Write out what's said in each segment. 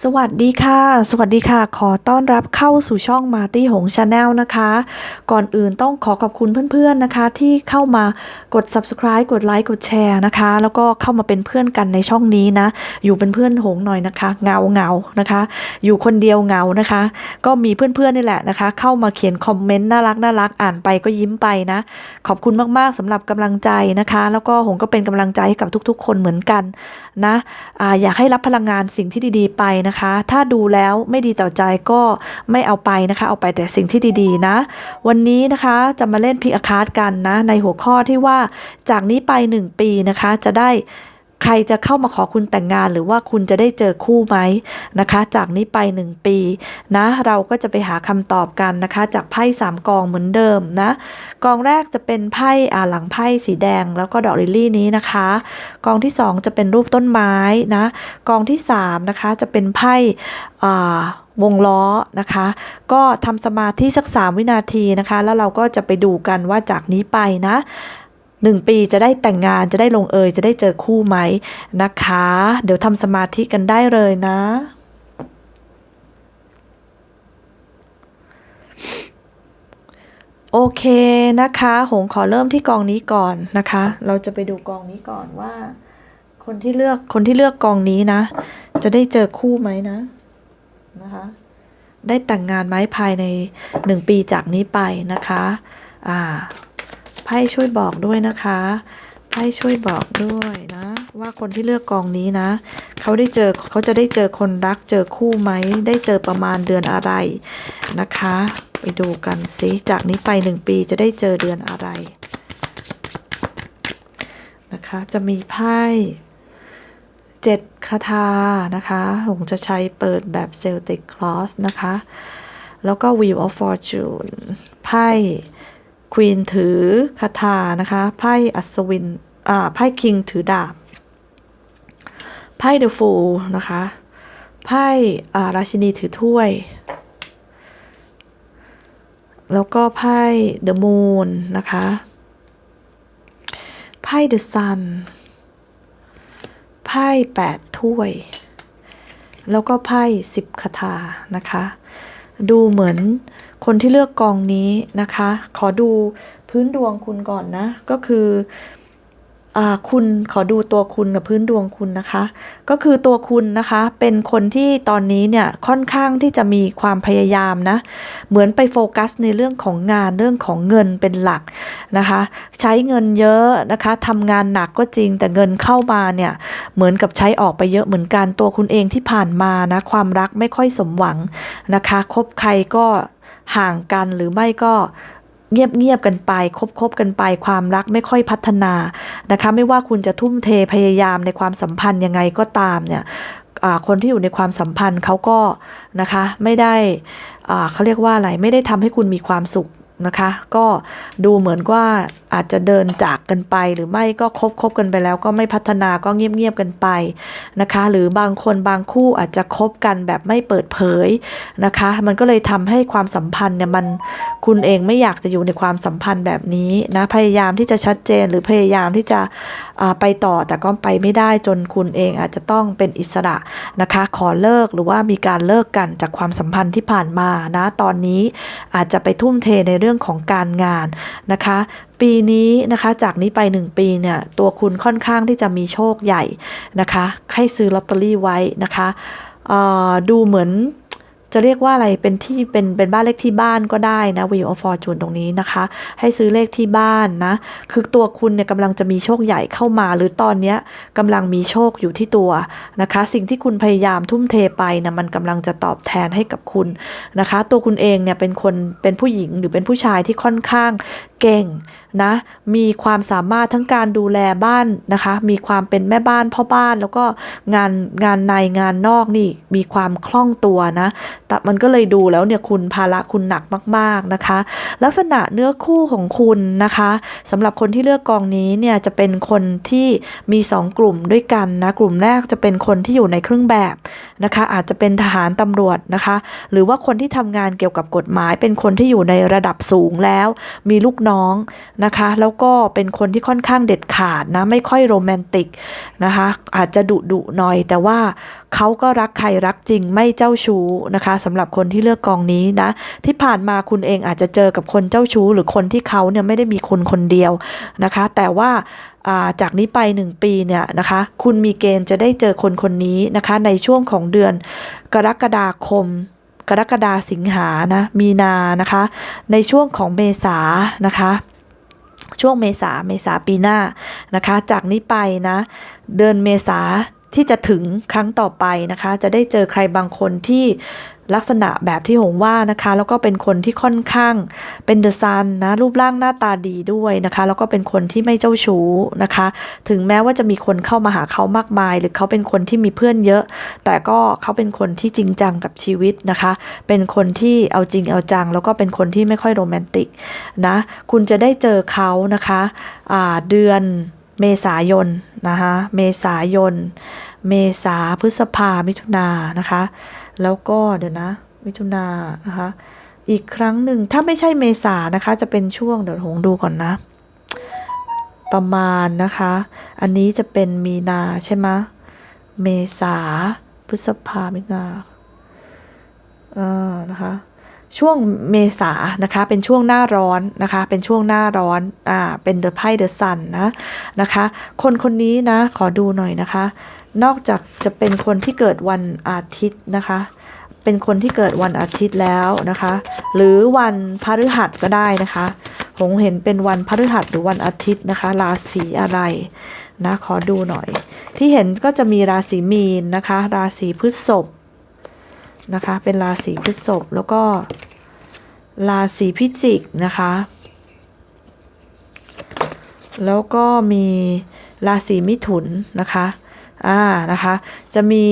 สวัสดีค่ะ สวัสดีค่ะ ขอต้อนรับเข้าสู่ช่องมาตี้หงชาแนลนะคะ ก่อนอื่นต้องขอขอบคุณเพื่อนๆนะคะ ที่เข้ามากด subscribe กดไลค์กดแชร์นะคะ แล้วก็เข้ามาเป็นเพื่อนกันในช่องนี้นะ อยู่เป็นเพื่อนหงหน่อยนะคะเงาเงานะคะ อยู่คนเดียวเงานะคะ ก็มีเพื่อนๆนี่แหละนะคะ เข้ามาเขียนคอมเมนต์น่ารักน่ารักอ่านไปก็ยิ้มไปนะ ขอบคุณมากๆสำหรับกำลังใจนะคะ แล้วก็หงก็เป็นกำลังใจให้กับทุกๆ คนเหมือนกันนะออยากให้รับพลังงานสิ่งที่ดีๆไปนะคะ ถ้าดูแล้วไม่ดีต่อใจก็ไม่เอาไปนะคะ เอาไปแต่สิ่งที่ดีๆนะ วันนี้นะคะจะมาเล่นพิกอาคาร์ดกันนะ ในหัวข้อที่ว่าจากนี้ไป 1 ปีนะคะจะได้ ใครจะเข้ามาขอคุณแต่งงาน หรือว่าคุณจะได้เจอคู่ไหมนะคะ จากนี้ไป 1 ปีนะเราก็จะไปหาคำตอบกันนะคะ จากไพ่สามกองเหมือนเดิมนะกองแรกจะเป็นไพ่อ่าหลังไพ่สีแดงแล้วก็ดอกลิลลี่นี้นะคะ กองที่ 2 จะเป็นรูปต้นไม้นะกองที่3นะคะจะเป็นไพ่อ่าวงล้อนะคะ ก็ทำสมาธิสัก 3 วินาทีนะคะ แล้วเราก็จะไปดูกันว่าจากนี้ไปนะ หนึ่งปีจะได้แต่งงานจะได้ลงเอยจะได้เจอคู่ไหมนะคะ เดี๋ยวทำสมาธิกันได้เลยนะโอเคนะคะหงขอเริ่มที่กองนี้ก่อนนะคะ เราจะไปดูกองนี้ก่อนว่า คนที่เลือกคนที่เลือกกองนี้นะ จะได้เจอคู่ไหมนะนะคะ ได้แต่งงานไหมภายในหนึ่งปีจากนี้ไปนะคะ อ่า ไพ่ช่วยบอกด้วยนะคะไพ่ช่วยบอกด้วยนะ ว่าคนที่เลือกกองนี้นะ เขาได้เจอเขาจะได้เจอคนรักเจอคู่ไหม ได้เจอประมาณเดือนอะไรนะคะ ไปดูกันสิจากนี้ไปหนึ่งปีจะได้เจอเดือนอะไรนะคะ จะมีไพ่เจ็ดคาถานะคะผมจะใช้เปิดแบบเซลติกคลอสนะคะ แล้วก็ Wheel of Fortune ไพ่ ควีนถือคาถานะคะไพ่อัศวินอ่าไพ่คิงถือดาบไพ่เดอะฟูลนะคะไพ่อาราชินีถือถ้วย แล้วก็ไพ่ The Moon นะคะไพ่ The Sun ไพ่แปดถ้วย แล้วก็ไพ่สิบคาถานะคะ ดูเหมือน คนที่เลือกกองนี้นะคะ ขอดูพื้นดวงคุณก่อนนะ ก็คืออคุณขอดูตัวคุณกับพื้นดวงคุณนะคะ ก็คือตัวคุณนะคะ เป็นคนที่ตอนนี้เนี่ยค่อนข้างที่จะมีความพยายามนะ เหมือนไปโฟกัสในเรื่องของงานเรื่องของเงินเป็นหลักนะคะ ใช้เงินเยอะนะคะทำงานหนักก็จริง แต่เงินเข้ามาเนี่ยเหมือนกับใช้ออกไปเยอะเหมือนกันตัวคุณเองที่ผ่านมานะความรักไม่ค่อยสมหวังนะคะคบใครก็ ห่างกันหรือไม่ก็เงียบเงียบๆกันไปคบคบกันไปความรักไม่ค่อยพัฒนานะคะ ไม่ว่าคุณจะทุ่มเทพยายามในความสัมพันธ์ยังไงก็ตามเนี่ยคนที่อยู่ในความสัมพันธ์เขาก็นะคะไม่ได้อ่าเขาเรียกว่าอะไรไม่ได้ทำให้คุณมีความสุข นะคะ ก็ดูเหมือนว่าอาจจะเดินจากกันไป หรือไม่ก็คบคบกันไปแล้ว ก็ไม่พัฒนาก็เงียบเงียบกันไปนะคะ หรือบางคนบางคู่อาจจะคบกันแบบไม่เปิดเผยนะคะ มันก็เลยทำให้ความสัมพันธ์เนี่ยมันคุณเองไม่อยากจะอยู่ในความสัมพันธ์แบบนี้นะพยายามที่จะชัดเจนหรือพยายามที่จะ ไปต่อแต่ก็ไปไม่ได้จนคุณเองอาจจะต้องเป็นอิสระนะคะ ขอเลิกหรือว่ามีการเลิกกันจากความสัมพันธ์ที่ผ่านมานะตอนนี้อาจจะไปทุ่มเทในเรื่องของการงานนะคะปีนี้นะคะจากนี้ไป 1 ปีเนี่ยตัวคุณค่อนข้างที่จะมีโชคใหญ่นะคะให้ซื้อลอตเตอรี่ไว้นะคะดูเหมือน จะเรียกว่าอะไรเป็นที่เป็นเป็นบ้านเลขที่บ้านก็ได้นะ Wheel of Fortune ตรงนี้นะคะ ให้ซื้อเลขที่บ้านนะ คือตัวคุณเนี่ยกำลังจะมีโชคใหญ่เข้ามา หรือตอนเนี้ยกำลังมีโชคอยู่ที่ตัวนะคะ สิ่งที่คุณพยายามทุ่มเทไปนะมันกำลังจะตอบแทนให้กับคุณนะคะ ตัวคุณเองเนี่ยเป็นคนเป็นผู้หญิงหรือเป็นผู้ชายที่ค่อนข้างเก่ง นะ มีความสามารถทั้งการดูแลบ้านนะคะ มีความเป็นแม่บ้านพ่อบ้านแล้วก็งานงานในงานนอกนี่มีความคล่องตัวนะ แต่มันก็เลยดูแล้วเนี่ยคุณภาระคุณหนักมาก ๆนะคะ ลักษณะเนื้อคู่ของคุณนะคะสำหรับคนที่เลือกกองนี้เนี่ยจะเป็นคนที่มี 2 กลุ่มด้วยกันนะ กลุ่มแรกจะเป็นคนที่อยู่ในเครื่องแบบนะคะ อาจจะเป็นทหารตำรวจนะคะ หรือว่าคนที่ทำงานเกี่ยวกับกฎหมาย เป็นคนที่อยู่ในระดับสูงแล้ว มีลูกน้องนะคะ แล้วก็เป็นคนที่ค่อนข้างเด็ดขาดนะไม่ค่อยโรแมนติกนะคะ อาจจะดุดุหน่อย แต่ว่าเขาก็รักใครรักจริงไม่เจ้าชู้นะคะสำหรับคนที่เลือกกองนี้นะ ที่ผ่านมาคุณเองอาจจะเจอกับคนเจ้าชู้ หรือคนที่เขาเนี่ยไม่ได้มีคนคนเดียวนะคะ แต่ว่าอ่าจากนี้ไป 1 ปีเนี่ยนะคะ คุณมีเกณฑ์จะได้เจอคนคนนี้นะคะ ในช่วงของเดือนกรกฎาคมกรกฎาสิงหานะ มีนานะคะ ในช่วงของเมษานะคะ ช่วงเมษาเมษาปีหน้านะคะ จากนี้ไปนะ เดือนเมษา ที่จะถึงครั้งต่อไปนะคะ จะได้เจอใครบางคนที่ลักษณะแบบที่หงว่านะคะ แล้วก็เป็นคนที่ค่อนข้างเป็นเดอะซันนะ รูปร่างหน้าตาดีด้วยนะคะ แล้วก็เป็นคนที่ไม่เจ้าชู้นะคะ ถึงแม้ว่าจะมีคนเข้ามาหาเขามากมาย หรือเขาเป็นคนที่มีเพื่อนเยอะ แต่ก็เขาเป็นคนที่จริงจังกับชีวิตนะคะ เป็นคนที่เอาจริงเอาจัง แล้วก็เป็นคนที่ไม่ค่อยโรแมนติกนะ คุณจะได้เจอเขานะคะเดือน เมษายนนะคะเมษายน เมษาพฤษภามิถุนานะคะ แล้วก็เดี๋ยวนะ มิถุนานะคะ อีกครั้งหนึ่งถ้าไม่ใช่เมษานะคะ จะเป็นช่วงเดี๋ยวหงดูก่อนนะ ประมาณนะคะ อันนี้จะเป็นมีนาใช่ไหมเมษาพฤษภามิถุนาอ่านะคะ ช่วงเมษานะคะ เป็นช่วงหน้าร้อนนะคะ เป็นช่วงหน้าร้อน อ่า เป็นเดอะไพ่เดอะซันนะนะคะ คนคนนี้นะ ขอดูหน่อยนะคะ นอกจากจะเป็นคนที่เกิดวันอาทิตย์นะคะ เป็นคนที่เกิดวันอาทิตย์แล้วนะคะ หรือวันพฤหัสก็ได้นะคะหงเห็นเป็นวันพฤหัสหรือวันอาทิตย์นะคะ ราศีอะไรนะ ขอดูหน่อย ที่เห็นก็จะมีราศีมีนนะคะ ราศีพฤษภ นะคะ เป็นราศีพฤษภแล้วก็ราศีพิจิกนะคะ แล้วก็มีราศีมิถุนนะคะอ่านะคะ จะมี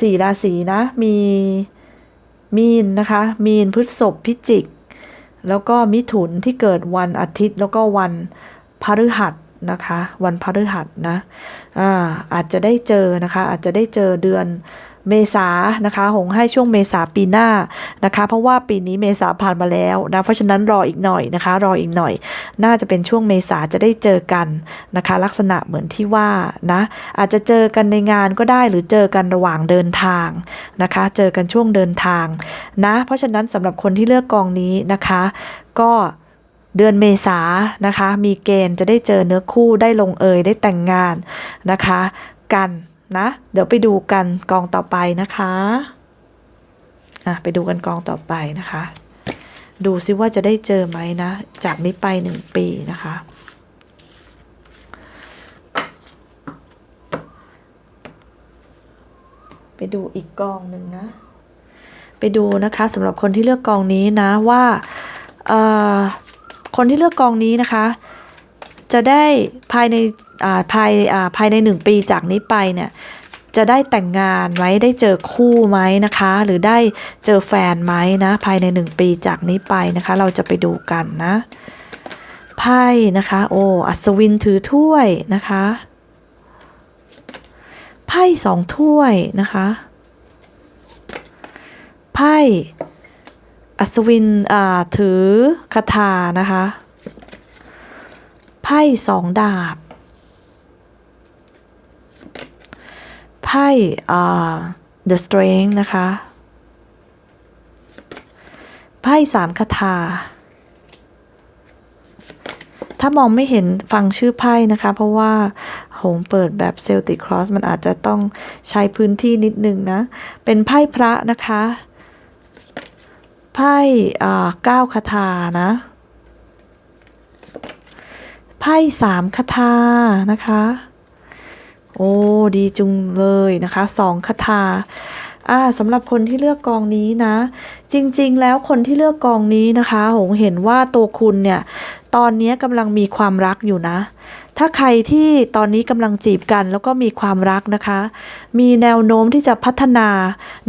สี่ราศีนะมีมีนนะคะ มีนพฤษภพิจิก แล้วก็มิถุนที่เกิดวันอาทิตย์แล้วก็วันพฤหัสนะคะ วันพฤหัสนะอ่าอาจจะได้เจอนะคะ อาจจะได้เจอเดือน เมษานะคะ หงให้ช่วงเมษาปีหน้านะคะ เพราะว่าปีนี้เมษาผ่านมาแล้วนะเพราะฉะนั้นรออีกหน่อยนะคะ รออีกหน่อย น่าจะเป็นช่วงเมษาจะได้เจอกันนะคะ ลักษณะเหมือนที่ว่านะอาจจะเจอกันในงานก็ได้หรือเจอกันระหว่างเดินทางนะคะ เจอกันช่วงเดินทางนะเพราะฉะนั้นสำหรับคนที่เลือกกองนี้นะคะ ก็เดือนเมษานะคะ มีเกณฑ์จะได้เจอเนื้อคู่ได้ลงเอยได้แต่งงานนะคะ กัน นะ เดี๋ยวไปดูกันกองต่อไปนะคะอะไปดูกันกองต่อไปนะคะ ดูซิว่าจะได้เจอไหมนะ จากนี้ไปหนึ่งปีนะคะไปดูอีกกองหนึ่งนะ ไปดูนะคะสำหรับคนที่เลือกกองนี้นะว่าเอ่อคนที่เลือกกองนี้นะคะ จะได้ภายในอ่าภายอ่าภายในหนึ่งปีจากนี้ไปเนี่ยจะได้แต่งงานไหมได้เจอคู่ไหมนะคะ หรือได้เจอแฟนไหมนะภายในหนึ่งปีจากนี้ไปนะคะ เราจะไปดูกันนะไพ่นะคะโอ้อัศวินถือถ้วยนะคะไพ่สองถ้วยนะคะไพ่อัศวินอ่าถือคาถานะคะ ไพ่สองดาบ ไพ่อ่า the strength นะคะ ไพ่สามคาถา ถ้ามองไม่เห็นฟังชื่อไพ่นะคะ เพราะว่าหงเปิดแบบเซลติครอสมันอาจจะต้องใช้พื้นที่นิดนึงนะ เป็นไพ่พระนะคะ ไพ่เก้าคาถานะ ไพ่สามคาถานะคะ โอ้ดีจุงเลยนะคะสองคาถาอ่าสำหรับคนที่เลือกกองนี้นะ จริงๆ แล้วคนที่เลือกกองนี้นะคะหงเห็นว่าตัวคุณเนี่ย ตอนนี้กำลังมีความรักอยู่นะ ถ้าใครที่ตอนนี้กำลังจีบกันแล้วก็มีความรักนะคะ มีแนวโน้มที่จะพัฒนา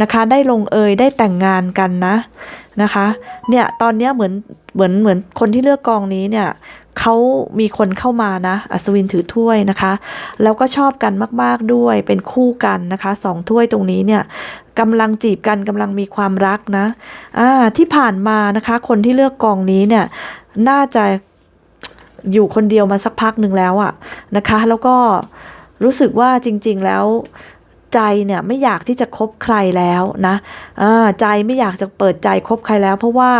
นะคะ ได้ลงเอยได้แต่งงานกันนะนะคะ เนี่ยตอนเนี้ยเหมือนเหมือนเหมือนคนที่เลือกกองนี้เนี่ยเขามีคนเข้ามานะ อัศวินถือถ้วยนะคะ แล้วก็ชอบกันมาก ๆด้วยเป็นคู่กันนะคะสองถ้วยตรงนี้เนี่ยกำลังจีบกันกำลังมีความรักนะอ่าที่ผ่านมานะคะ คนที่เลือกกองนี้เนี่ยน่าจะ อยู่คนเดียวมาสักพักหนึ่งแล้วอะนะคะ แล้วก็รู้สึกว่าจริง ๆ แล้วใจเนี่ยไม่อยากที่จะคบใครแล้วนะใจไม่อยากจะเปิดใจคบใครแล้ว เพราะว่า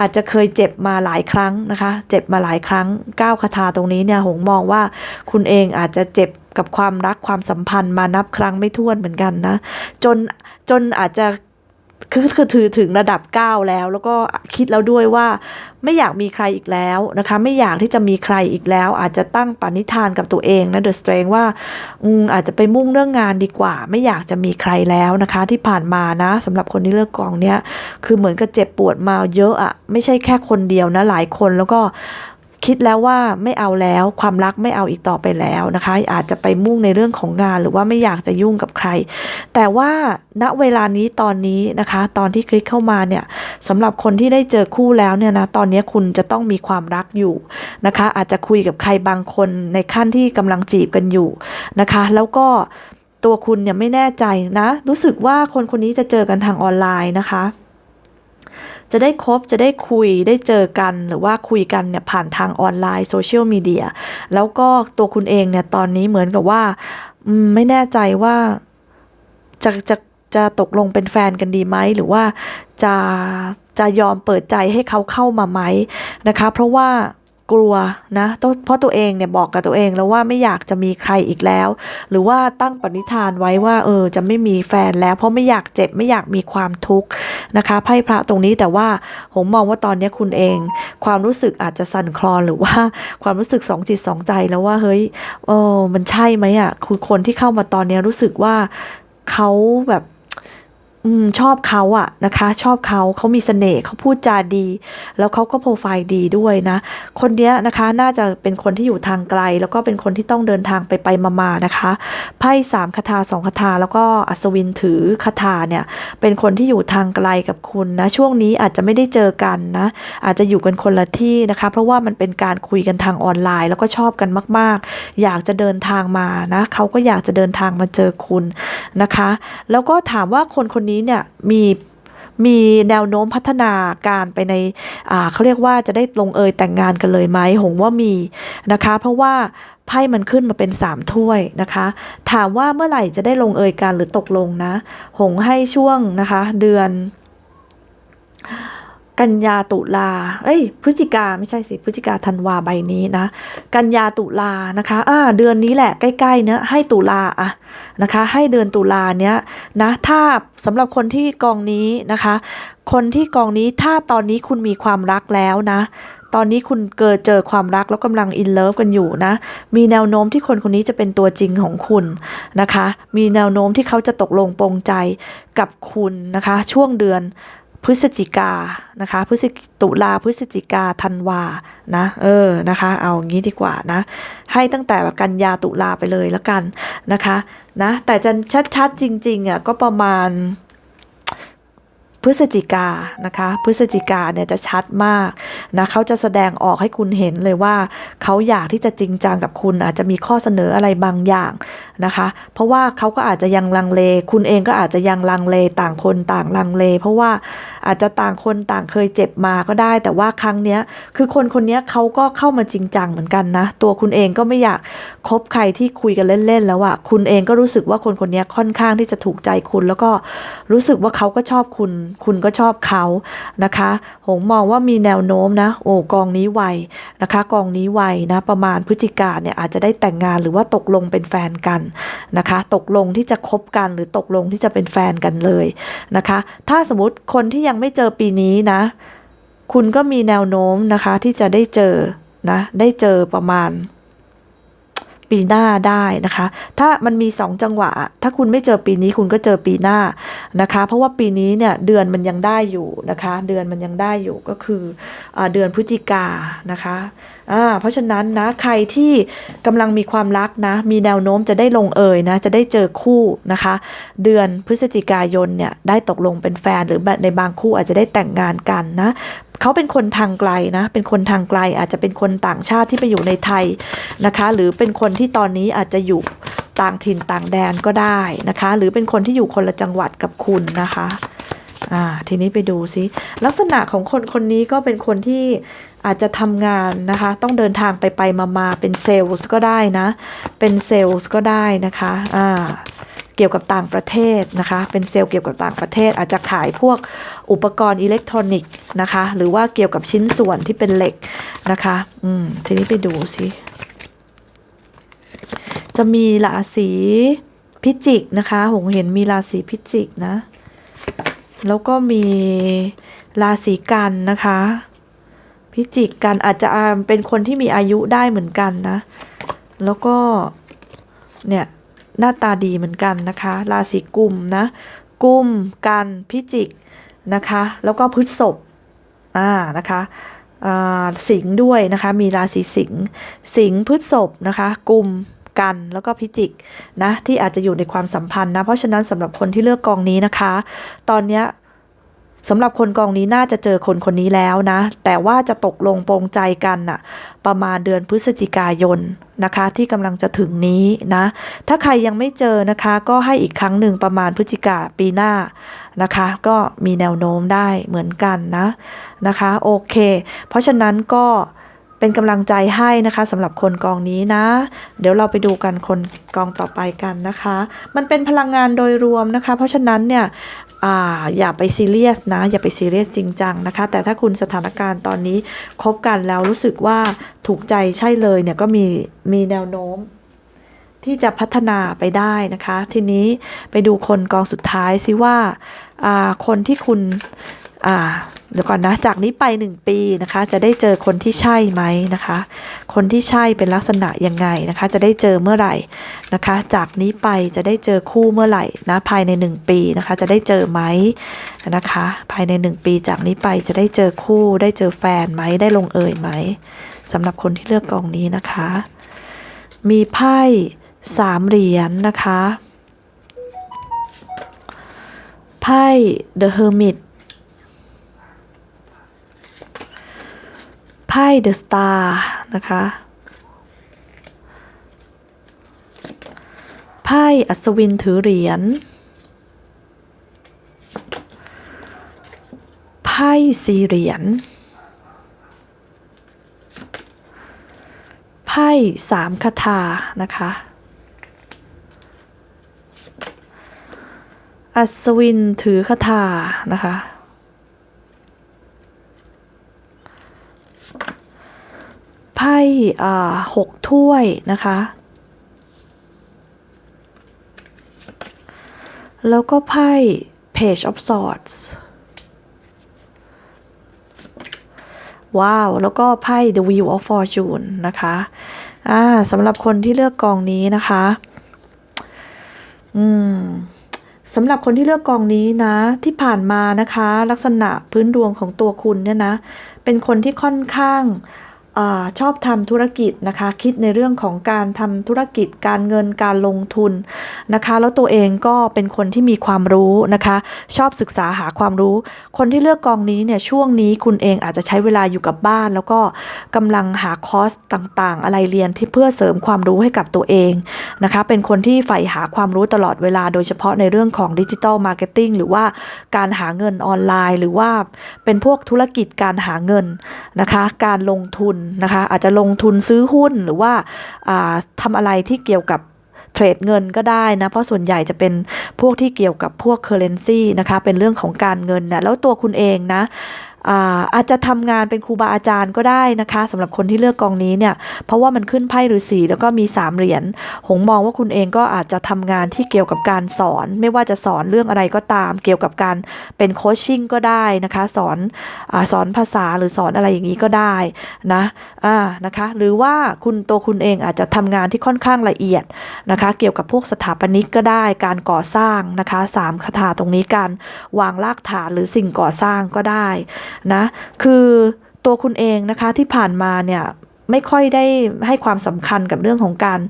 อาจจะเคยเจ็บมาหลายครั้งนะคะ เจ็บมาหลายครั้งก้าวคาถาตรงนี้เนี่ยหงมองว่าคุณเองอาจจะเจ็บกับความรักความสัมพันธ์มานับครั้งไม่ถ้วนเหมือนกันนะ จนจนอาจจะ คือคือถือถึงระดับ 9 แล้ว แล้วก็คิดแล้วด้วยว่าไม่อยากมีใครอีกแล้วนะคะ ไม่อยากที่จะมีใครอีกแล้ว อาจจะตั้งปณิธานกับตัวเองนะเดอะสเตรงว่าอืมอาจจะไปมุ่งเรื่องงานดีกว่า ไม่อยากจะมีใครแล้วนะคะ ที่ผ่านมานะสำหรับคนที่เลือกกองเนี้ยคือเหมือนกับเจ็บปวดมาเยอะอะไม่ใช่แค่คนเดียวนะหลายคนแล้วก็ คิดแล้วว่าไม่เอาแล้วความรักไม่เอาอีกต่อไปแล้วนะคะ อาจจะไปมุ่งในเรื่องของงานหรือว่าไม่อยากจะยุ่งกับใคร แต่ว่าณเวลานี้ตอนนี้นะคะ ตอนที่คลิกเข้ามาเนี่ยสำหรับคนที่ได้เจอคู่แล้วเนี่ยนะตอนนี้คุณจะต้องมีความรักอยู่นะคะ อาจจะคุยกับใครบางคนในขั้นที่กำลังจีบกันอยู่นะคะ แล้วก็ตัวคุณเนี่ยไม่แน่ใจนะ รู้สึกว่าคนคนนี้จะเจอกันทางออนไลน์นะคะ จะได้คบจะได้คุยได้เจอกัน หรือว่าคุยกันเนี่ยผ่านทางออนไลน์โซเชียลมีเดียแล้วก็ตัวคุณเองเนี่ยตอนนี้เหมือนกับว่าไม่แน่ใจว่าจะจะจะตกลงเป็นแฟนกันดีไหมหรือว่าจะจะยอมเปิดใจให้เขาเข้ามาไหมนะคะ เพราะว่า กลัวนะเพราะตัวเองเนี่ยบอกกับตัวเองแล้วว่าไม่อยากจะมีใครอีกแล้ว หรือว่าตั้งปณิธานไว้ว่าเออจะไม่มีแฟนแล้ว เพราะไม่อยากเจ็บไม่อยากมีความทุกข์นะคะไพ่พระตรงนี้แต่ว่าผมมองว่าตอนนี้คุณเอง ความรู้สึกอาจจะสั่นคลอนหรือว่าความรู้สึกสองจิตสองใจแล้วว่าเฮ้ยเออมันใช่ไหมอะคือคนที่เข้ามาตอนนี้รู้สึกว่าเขาแบบ อืมชอบเขาอะนะคะ ชอบเขาเขามีเสน่ห์เขาพูดจาดี แล้วเขาก็โปรไฟล์ดีด้วยนะ คนเนี้ยนะคะน่าจะเป็นคนที่อยู่ทางไกล แล้วก็เป็นคนที่ต้องเดินทางไปไปมาๆนะคะไพ่สามคาถาสองคาถาแล้วก็อัศวินถือคาถาเนี่ย เป็นคนที่อยู่ทางไกลกับคุณนะ ช่วงนี้อาจจะไม่ได้เจอกันนะ อาจจะอยู่กันคนละที่นะคะ เพราะว่ามันเป็นการคุยกันทางออนไลน์ แล้วก็ชอบกันมาก ๆ อยากจะเดินทางมานะเขาก็อยากจะเดินทางมาเจอคุณนะคะ แล้วก็ถามว่าคนคนนี้เนี่ยมีมีแนวโน้มพัฒนาการไปในอ่าเขาเรียกว่าจะได้ลงเอยแต่งงานกันเลยไหมหงว่ามีนะคะ เพราะว่าไพ่มันขึ้นมาเป็นสามถ้วยนะคะ ถามว่าเมื่อไหร่จะได้ลงเอยกันหรือตกลงนะ หงให้ช่วงนะคะ เดือน กันยาตุลา เอ้ย พฤศจิกาไม่ใช่สิ พฤศจิกาธันวาใบนี้นะ กันยาตุลานะคะ อ่า เดือนนี้แหละใกล้ๆเนี้ยให้ตุลาอะนะคะ ให้เดือนตุลาเนี้ยนะ ถ้าสำหรับคนที่กองนี้นะคะ คนที่กองนี้ถ้าตอนนี้คุณมีความรักแล้วนะ ตอนนี้คุณเกิดเจอความรักแล้วกำลังอินเลิฟกันอยู่นะ มีแนวโน้มที่คนคนนี้จะเป็นตัวจริงของคุณนะคะ มีแนวโน้มที่เขาจะตกลงปรงใจกับคุณนะคะ ช่วงเดือน พฤศจิกานะคะพฤศจิตุลาพฤศจิกาธันวานะเออนะคะเอางี้ดีกว่านะให้ตั้งแต่แบบกันยาตุลาไปเลยแล้วกันนะคะนะแต่จะชัดๆจริงๆอะก็ประมาณ พฤศจิกานะคะ พฤศจิกาเนี่ยจะชัดมากนะเขาจะแสดงออกให้คุณเห็นเลยว่าเขาอยากที่จะจริงจังกับคุณอาจจะมีข้อเสนออะไรบางอย่างนะคะ เพราะว่าเขาก็อาจจะยังลังเล คุณเองก็อาจจะยังลังเลต่างคนต่างลังเล เพราะว่าอาจจะต่างคนต่างเคยเจ็บมาก็ได้ แต่ว่าครั้งเนี้ยคือคนคนนี้เขาก็เข้ามาจริงจังเหมือนกันนะ ตัวคุณเองก็ไม่อยากคบใครที่คุยกันเล่นๆแล้วอะคุณเองก็รู้สึกว่าคนคนนี้ค่อนข้างที่จะถูกใจคุณ แล้วก็รู้สึกว่าเขาก็ชอบคุณคุณก็ชอบเขานะคะ หงมองว่ามีแนวโน้มนะ โอ้กองนี้ไวนะคะ กองนี้ไวนะประมาณพฤศจิกาเนี่ยอาจจะได้แต่งงานหรือว่าตกลงเป็นแฟนกันนะคะ ตกลงที่จะคบกันหรือตกลงที่จะเป็นแฟนกันเลยนะคะ ถ้าสมมติคนที่ยังไม่เจอปีนี้นะ คุณก็มีแนวโน้มนะคะที่จะได้เจอนะได้เจอประมาณ ปีหน้าได้นะคะ ถ้ามันมี 2 จังหวะ ถ้าคุณไม่เจอปีนี้คุณก็เจอปีหน้านะคะ เพราะว่าปีนี้เนี่ยเดือนมันยังได้อยู่นะคะ เดือนมันยังได้อยู่ก็คืออเดือนพฤศจิกานะคะอ่าเพราะฉะนั้นนะใครที่กำลังมีความรักนะ มีแนวโน้มจะได้ลงเอยนะ จะได้เจอคู่นะคะ เดือนพฤศจิกายนเนี่ยได้ตกลงเป็นแฟนหรือในบางคู่อาจจะได้แต่งงานกันนะ เขาเป็นคนทางไกลนะ เป็นคนทางไกลอาจจะเป็นคนต่างชาติที่ไปอยู่ในไทยนะคะ หรือเป็นคนที่ตอนนี้อาจจะอยู่ต่างถิ่นต่างแดนก็ได้นะคะ หรือเป็นคนที่อยู่คนละจังหวัดกับคุณนะคะอ่าทีนี้ไปดูซิลักษณะของคนคนนี้ก็เป็นคนที่อาจจะทำงานนะคะ ต้องเดินทางไปไปมามาเป็นเซลล์ก็ได้นะ เป็นเซลล์ก็ได้นะคะอ่า เกี่ยวกับต่างประเทศนะคะ เป็นเซลล์เกี่ยวกับต่างประเทศ อาจจะขายพวกอุปกรณ์อิเล็กทรอนิกส์นะคะ หรือว่าเกี่ยวกับชิ้นส่วนที่เป็นเหล็กนะคะอืมทีนี้ไปดูสิจะมีราศีพิจิกนะคะผมเห็นมีราศีพิจิกนะ แล้วก็มีราศีกันนะคะ พิจิกกันอาจจะเป็นคนที่มีอายุได้เหมือนกันนะ แล้วก็เนี่ย หน้าตาดีเหมือนกันนะคะ ราศีกุมนะ กุม กัน พิจิกนะคะ แล้วก็พฤษภอ่านะคะสิงห์ด้วยนะคะ มีราศีสิงห์ สิงห์พฤษภนะคะ กุมกันแล้วก็พิจิกนะที่อาจจะอยู่ในความสัมพันธ์นะ เพราะฉะนั้นสำหรับคนที่เลือกกองนี้นะคะ ตอนเนี้ย สำหรับคนกองนี้น่าจะเจอคนคนนี้แล้วนะ แต่ว่าจะตกลงปรงใจกันน่ะ ประมาณเดือนพฤศจิกายนนะคะ ที่กำลังจะถึงนี้นะ ถ้าใครยังไม่เจอนะคะ ก็ให้อีกครั้งหนึ่งประมาณพฤศจิกาปีหน้านะคะ ก็มีแนวโน้มได้เหมือนกันนะนะคะ โอเค เพราะฉะนั้นก็ เป็นกำลังใจให้นะคะสำหรับคนกองนี้นะ เดี๋ยวเราไปดูกันคนกองต่อไปกันนะคะ มันเป็นพลังงานโดยรวมนะคะ เพราะฉะนั้นเนี่ยออย่าไปซีเรียสนะ อย่าไปซีเรียสจริงจังนะคะ แต่ถ้าคุณสถานการณ์ตอนนี้คบกันแล้วรู้สึกว่าถูกใจใช่เลยเนี่ยก็มีมีแนวโน้มที่จะพัฒนาไปได้นะคะ ทีนี้ไปดูคนกองสุดท้ายซิว่าคนที่คุณ เดี๋ยวก่อนนะ จากนี้ไป 1 ปีนะคะ จะได้เจอคนที่ใช่ไหมนะคะ คนที่ใช่เป็นลักษณะยังไงนะคะ จะได้เจอเมื่อไหร่นะคะ จากนี้ไปจะได้เจอคู่เมื่อไหร่นะภายใน 1 ปีนะคะ จะได้เจอไหมนะคะ ภายใน 1 ปีจากนี้ไปจะได้เจอคู่ ได้เจอแฟนไหมได้ลงเอยไหมสำหรับคนที่เลือกกองนี้นะคะ มีไพ่สามเหรียญนะคะไพ่ The Hermit ไพ่ The Star นะคะไพ่อัศวินถือเหรียญไพ่สี่เหรียญไพ่สามคาถานะคะอัศวินถือคาถานะคะ พ่หกถ้วยนะคะ แล้วก็ไพ่ Page of Swords ว้าว แล้วก็ไพ่ The Wheel of Fortune นะคะอ่าสำหรับคนที่เลือกกองนี้นะคะ อืมสำหรับคนที่เลือกกองนี้นะ ที่ผ่านมานะคะ ลักษณะพื้นดวงของตัวคุณเนี่ยนะ เป็นคนที่ค่อนข้าง อชอบทำธุรกิจนะคะ คิดในเรื่องของการทำธุรกิจการเงินการลงทุนนะคะ แล้วตัวเองก็เป็นคนที่มีความรู้นะคะ ชอบศึกษาหาความรู้ คนที่เลือกกองนี้เนี่ยช่วงนี้คุณเองอาจจะใช้เวลาอยู่กับบ้าน แล้วก็กำลังหาคอร์สต่างๆ อะไรเรียนที่เพื่อเสริมความรู้ให้กับตัวเองนะคะ เป็นคนที่ใฝ่หาความรู้ตลอดเวลา โดยเฉพาะในเรื่องของดิจิ t a ลมาร์เก็ตติ้งหรือว่าการหาเงินออนไลน์ หรือว่าเป็นพวกธุรกิจการหาเงินนะคะ การลงทุนนะคะ อาจจะลงทุนซื้อหุ้นหรือว่าาทำอะไรที่เกี่ยวกับเทรดเงินก็ได้นะ เพราะส่วนใหญ่จะเป็นพวกที่เกี่ยวกับพวกเคอร์เรนซีนะคะ เป็นเรื่องของการเงินนะแล้วตัวคุณเองนะ อาอาจจะทำงานเป็นครูบาอาจารย์ก็ได้นะคะสำหรับคนที่เลือกกองนี้เนี่ยเพราะว่ามันขึ้นไพ่ฤาษีแล้วก็มีสามเหรียญหงมองว่าคุณเองก็อาจจะทำงานที่เกี่ยวกับการสอน ไม่ว่าจะสอนเรื่องอะไรก็ตาม เกี่ยวกับการเป็นโคชชิ่งก็ได้นะคะสอนอสอนภาษาหรือสอนอะไรอย่างนี้ก็ได้นะอ่านะคะหรือว่าคุณตัวคุณเองอาจจะทำงานที่ค่อนข้างละเอียดนะคะ เกี่ยวกับพวกสถาปนิกก็ได้ การก่อสร้างนะคะสามคาถาตรงนี้การวางรากฐานหรือสิ่งก่อสร้างก็ได้นะคือตัวคุณเองนะคะที่ผ่านมาเนี่ยไม่ค่อยได้ให้ความสำคัญกับเรื่องของการ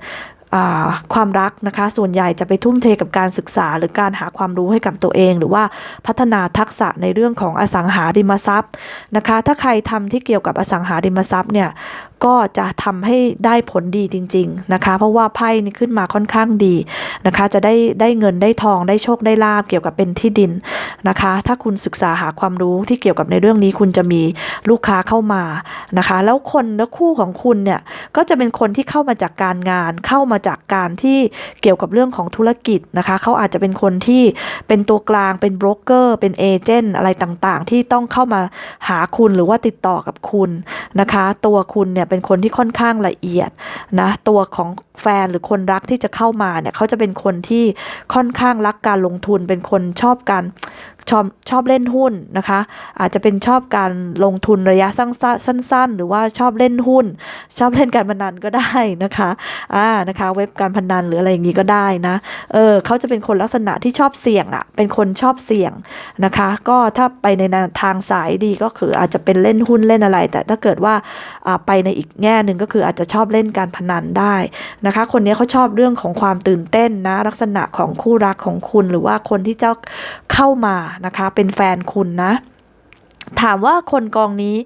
ความรักนะคะ ส่วนใหญ่จะไปทุ่มเทกับการศึกษา หรือการหาความรู้ให้กับตัวเอง หรือว่าพัฒนาทักษะในเรื่องของอสังหาริมทรัพย์นะคะ ถ้าใครทำที่เกี่ยวกับอสังหาริมทรัพย์เนี่ย ก็จะทำให้ได้ผลดีจริง ๆนะคะ เพราะว่าไพ่นี่ขึ้นมาค่อนข้างดีนะคะ จะได้ได้เงินได้ทองได้โชคได้ลาบเกี่ยวกับเป็นที่ดินนะคะ ถ้าคุณศึกษาหาความรู้ที่เกี่ยวกับในเรื่องนี้คุณจะมีลูกค้าเข้ามานะคะ แล้วคนและคู่ของคุณเนี่ยก็จะเป็นคนที่เข้ามาจากการงาน เข้ามาจากการที่เกี่ยวกับเรื่องของธุรกิจนะคะ เขาอาจจะเป็นคนที่เป็นตัวกลางเป็นโบรกเกอร์เป็นเอเจนต์อะไรต่างๆ ที่ต้องเข้ามาหาคุณหรือว่าติดต่อกับคุณนะคะ ตัวคุณเนี่ยเป็นคนที่ค่อนข้างละเอียดนะตัวของแฟนหรือคนรักที่จะเข้ามาเนี่ยเขาจะเป็นคนที่ค่อนข้างรักการลงทุนเป็นคนชอบการ ชอบชอบเล่นหุ้นนะคะ อาจจะเป็นชอบการลงทุนระยะสั้นๆ หรือว่าชอบเล่นหุ้น ชอบเล่นการพนันก็ได้นะคะอ่านะคะ เว็บการพนันหรืออะไรอย่างนี้ก็ได้นะเออเขาจะเป็นคนลักษณะที่ชอบเสี่ยงอะ่ะเป็นคนชอบเสี่ยงนะคะ ก็ถ้าไปในทางสายดีก็คืออาจจะเป็นเล่นหุ้นเล่นอะไร แต่ถ้าเกิดว่าไปในอีกแง่หนึ่งก็คืออาจจะชอบเล่นการพนันได้นะคะ คนนี้เขาชอบเรื่องของความตื่นเต้นนะลักษณะของคู่รักของคุณหรือว่าคนที่เจะเข้ามานะคะ เป็นแฟนคุณนะ ถามว่าคนกองนี้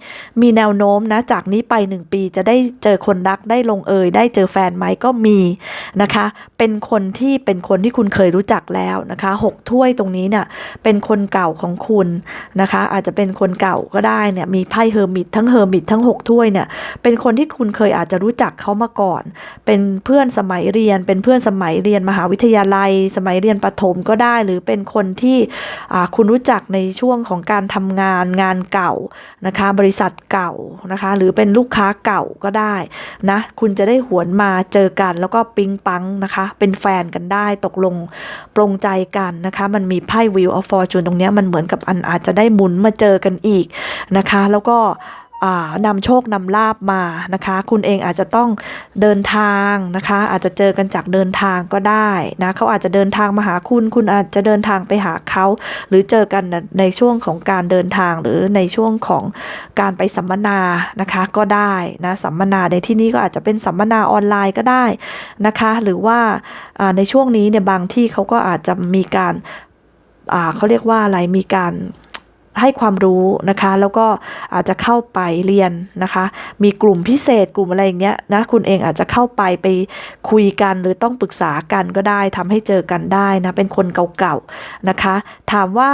มีแนวโน้มนะ จากนี้ไปหนึ่งปีจะได้เจอคนรักได้ลงเอย ได้เจอแฟนไหมก็มีนะคะ เป็นคนที่เป็นคนที่คุณเคยรู้จักแล้วนะคะหกถ้วยตรงนี้เนี่ยเป็นคนเก่าของคุณนะคะ อาจจะเป็นคนเก่าก็ได้เนี่ยมีไพ่เฮอร์มิตทั้งเฮอร์มิตทั้ง6ถ้วยเนี่ยเป็นคนที่คุณเคยอาจจะรู้จักเขามาก่อน เป็นเพื่อนสมัยเรียน เป็นเพื่อนสมัยเรียนมหาวิทยาลัย สมัยเรียนประถมก็ได้ หรือเป็นคนที่คุณรู้จักในช่วงของการทำงานงานารเก่านะคะ บริษัทเก่านะคะ หรือเป็นลูกค้าเก่าก็ได้นะ คุณจะได้หวนมาเจอกันแล้วก็ปิ๊งปังนะคะ เป็นแฟนกันได้ตกลงปรงใจกันนะคะ มันมีไพ่วิวออฟฟอร์จูนตรงนี้มันเหมือนกับอันอาจจะได้หมุนมาเจอกันอีกนะคะ แล้วก็ นำโชคนำลาบมานะคะ คุณเองอาจจะต้องเดินทางนะคะ อาจจะเจอกันจากเดินทางก็ได้นะเขาอาจจะเดินทางมาหาคุณ คุณอาจจะเดินทางไปหาเขา หรือเจอกันในช่วงของการเดินทางหรือในช่วงของการไปสัมมนานะคะก็ได้นะสัมมนาในที่นี้ก็อาจจะเป็นสัมมนาออนไลน์ก็ได้นะคะ หรือว่าในช่วงนี้เนี่ยบางที่เขาก็อาจจะมีการเขาเรียกว่าอะไรมีการ ให้ความรู้นะคะ แล้วก็อาจจะเข้าไปเรียนนะคะ มีกลุ่มพิเศษกลุ่มอะไรอย่างเงี้ยนะคุณเองอาจจะเข้าไปไปคุยกันหรือต้องปรึกษากันก็ได้ทำให้เจอกันได้นะเป็นคนเก่าๆนะคะ ถามว่า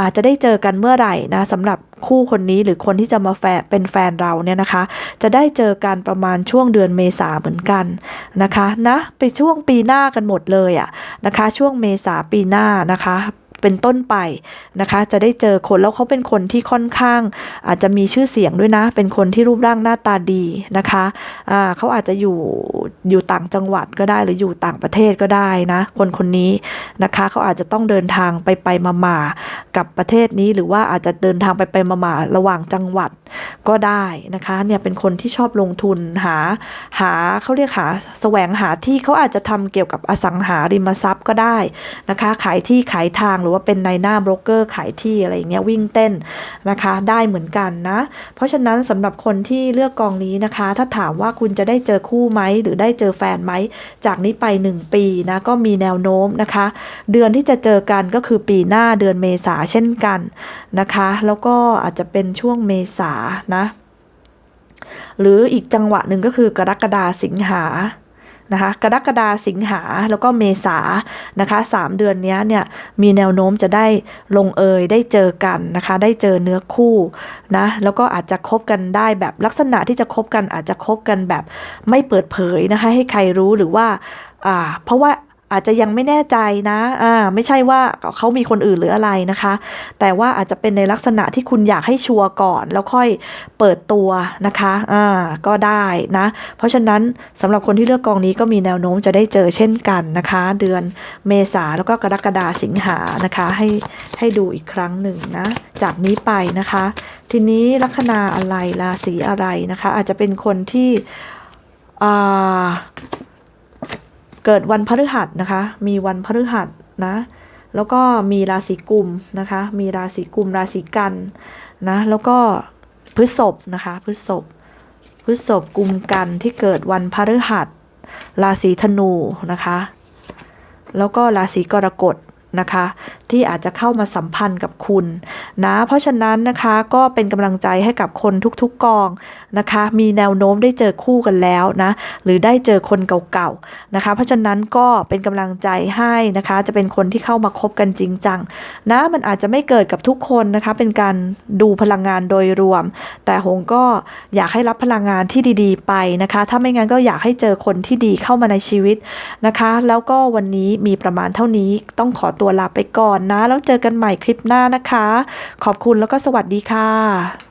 อาจจะได้เจอกันเมื่อไหร่นะสำหรับคู่คนนี้หรือคนที่จะมาแฟเป็นแฟนเราเนี่ยนะคะ จะได้เจอกันประมาณช่วงเดือนเมษาเหมือนกันนะคะนะไปช่วงปีหน้ากันหมดเลยอะนะคะ ช่วงเมษาปีหน้านะคะ เป็นต้นไปนะคะ จะได้เจอคนแล้วเขาเป็นคนที่ค่อนข้าง อาจจะมีชื่อเสียงด้วยนะ เป็นคนที่รูปร่างหน้าตาดีนะคะอ่าเขาอาจจะอยู่อยู่ต่างจังหวัดก็ได้หรืออยู่ต่างประเทศก็ได้นะ คนคนนี้นะคะเขาอาจจะต้องเดินทางไปไปมามากับประเทศนี้หรือว่าอาจจะเดินทางไปไปมามาระหว่างจังหวัดก็ได้นะคะเนี่ยเป็นคนที่ชอบลงทุนหาหาเขาเรียกหาแสวงหาที่เขาอาจจะทำเกี่ยวกับอสังหาริมทรัพย์ก็ได้นะคะ ขายที่ขายทางรือว่าเป็นนายหน้าโบรกเกอร์ขายที่อะไรอย่างเงี้ยวิ่งเต้นนะคะได้เหมือนกันนะ เพราะฉะนั้นสำหรับคนที่เลือกกองนี้นะคะ ถ้าถามว่าคุณจะได้เจอคู่ไหมหรือได้เจอแฟนไหม จากนี้ไป 1 ปีนะก็มีแนวโน้มนะคะ เดือนที่จะเจอกันก็คือปีหน้าเดือนเมษาเช่นกันนะคะ แล้วก็อาจจะเป็นช่วงเมษานะ หรืออีกจังหวะหนึ่งก็คือกรกฎาสิงหา นะคะกรกฎาสิงหาแล้วก็เมษานะคะสามเดือนนี้เนี่ยมีแนวโน้มจะได้ลงเอยได้เจอกันนะคะได้เจอเนื้อคู่นะแล้วก็อาจจะคบกันได้แบบลักษณะที่จะคบกันอาจจะคบกันแบบไม่เปิดเผยนะคะให้ใครรู้หรือว่าอ่าเพราะว่า อาจจะยังไม่แน่ใจนะอ่าไม่ใช่ว่าเขามีคนอื่นหรืออะไรนะคะ แต่ว่าอาจจะเป็นในลักษณะที่คุณอยากให้ชัวร์ก่อน แล้วค่อยเปิดตัวนะคะอ่าก็ได้นะ เพราะฉะนั้นสำหรับคนที่เลือกกองนี้ก็มีแนวโน้มจะได้เจอเช่นกันนะคะ เดือนเมษาแล้วก็กรกฎาสิงหานะคะ ให้ให้ดูอีกครั้งหนึ่งนะ จากนี้ไปนะคะ ทีนี้ลัคนาอะไรราศีอะไรนะคะ อาจจะเป็นคนที่อ่า เกิดวันพฤหัสนะคะ มีวันพฤหัสนะ แล้วก็มีราศีกุมนะคะ มีราศีกุมราศีกันนะ แล้วก็พฤษภนะคะพฤษภพฤษภกุมกันที่เกิดวันพฤหัส ราศีธนูนะคะ แล้วก็ราศีกรกฎ นะคะ ที่อาจจะเข้ามาสัมพันธ์กับคุณนะเพราะฉะนั้นนะคะก็เป็นกำลังใจให้กับคนทุกๆกองนะคะ มีแนวโน้มได้เจอคู่กันแล้วนะหรือได้เจอคนเก่าๆนะคะ เพราะฉะนั้นก็เป็นกำลังใจให้นะคะ จะเป็นคนที่เข้ามาคบกันจริงจังนะมันอาจจะไม่เกิดกับทุกคนนะคะ เป็นการดูพลังงานโดยรวม แต่หงก็อยากให้รับพลังงานที่ดีๆ ไปนะคะ ถ้าไม่งั้นก็อยากให้เจอคนที่ดีเข้ามาในชีวิตนะคะ แล้วก็วันนี้มีประมาณเท่านี้ต้องขอตัวลาไปก่อนนะ แล้วเจอกันใหม่คลิปหน้านะคะ ขอบคุณแล้วก็สวัสดีค่ะ